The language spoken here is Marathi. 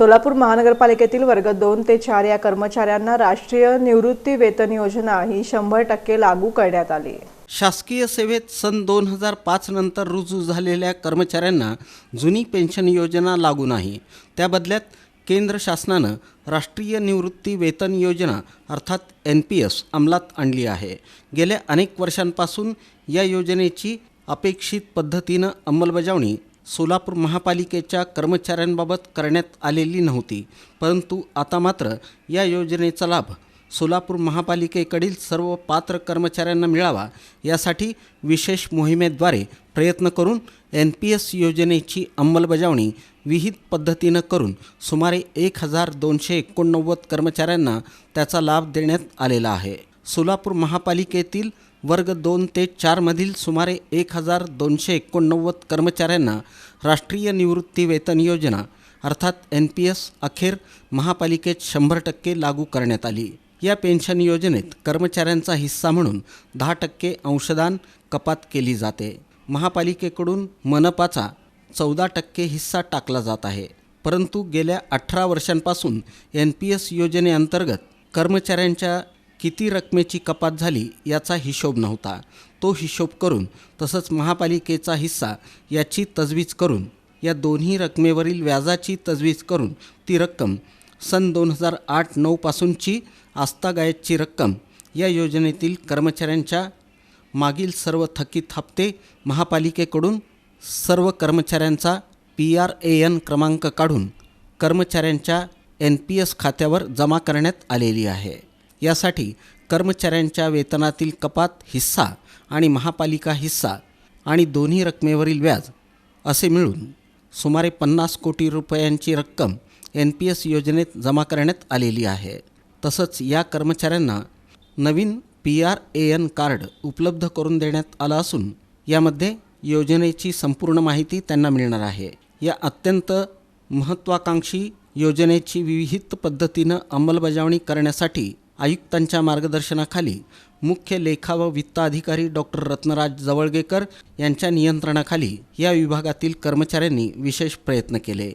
सोलापूर महानगरपालिकेतील वर्ग दोन ते चार या कर्मचाऱ्यांना राष्ट्रीय निवृत्ती वेतन योजना ही शंभर टक्के लागू करण्यात आली. शासकीय सेवेत सन दोन हजार पाच नंतर रुजू झालेल्या कर्मचाऱ्यांना जुनी पेन्शन योजना लागू नाही. त्या बदल्यात केंद्र शासनानं राष्ट्रीय निवृत्ती वेतन योजना अर्थात एन पी एस अंमलात आणली आहे. गेल्या अनेक वर्षांपासून या योजनेची अपेक्षित पद्धतीनं अंमलबजावणी सोलापूर महापालिकेच्या कर्मचाऱ्यांबाबत करण्यात आलेली नव्हती. परंतु आता मात्र या योजनेचा लाभ सोलापूर महापालिकेकडील सर्व पात्र कर्मचाऱ्यांना मिळावा यासाठी विशेष मोहिमेद्वारे प्रयत्न करून एन पी एस योजनेची अंमलबजावणी विहित पद्धतीनं करून सुमारे एक हजार दोनशे एकोणनव्वद कर्मचाऱ्यांना त्याचा लाभ देण्यात आलेला आहे. सोलापूर महापालिकेतील वर्ग दोन ते चारमधील सुमारे एक हजार दोनशे एकोणनव्वद कर्मचाऱ्यांना राष्ट्रीय निवृत्ती वेतन योजना अर्थात एन पी एस अखेर महापालिकेत शंभर टक्के लागू करण्यात आली. या पेन्शन योजनेत कर्मचाऱ्यांचा हिस्सा म्हणून दहा टक्के अंशदान कपात केली जाते. महापालिकेकडून मनपाचा चौदा टक्के हिस्सा टाकला जात आहे. परंतु गेल्या अठरा वर्षांपासून एन पी एस योजनेअंतर्गत कर्मचाऱ्यांच्या किती रकमेची कपात झाली याचा हिशोब नव्हता. तो हिशोब करून तसंच महापालिकेचा हिस्सा याची तजवीज करून या दोन्ही रकमेवरील व्याजाची तजवीज करून ती रक्कम सन दोन हजार आठ नऊपासूनची आस्थागायतची रक्कम या योजनेतील कर्मचाऱ्यांच्या मागील सर्व थकीत हप्ते महापालिकेकडून सर्व कर्मचाऱ्यांचा पी आर ए एन क्रमांक काढून कर्मचाऱ्यांच्या एन पी एस खात्यावर जमा करण्यात आलेली आहे. यासाठी कर्मचाऱ्यांच्या वेतनातील कपात हिस्सा आणि महापालिका हिस्सा आणि दोन्ही रकमेवरील व्याज असे मिळून सुमारे पन्नास कोटी रुपयांची रक्कम एन पी एस योजनेत जमा करण्यात आलेली आहे. तसंच या कर्मचाऱ्यांना नवीन P R A N card उपलब्ध करून देण्यात आलं असून यामध्ये योजनेची संपूर्ण माहिती त्यांना मिळणार आहे. या अत्यंत महत्त्वाकांक्षी योजनेची विविध पद्धतीनं अंमलबजावणी करण्यासाठी आयुक्तांच्या मार्गदर्शनाखाली मुख्य लेखा व वित्त अधिकारी डॉक्टर रत्नराज जवळगेकर यांच्या नियंत्रणाखाली या विभागातील कर्मचाऱ्यांनी विशेष प्रयत्न केले.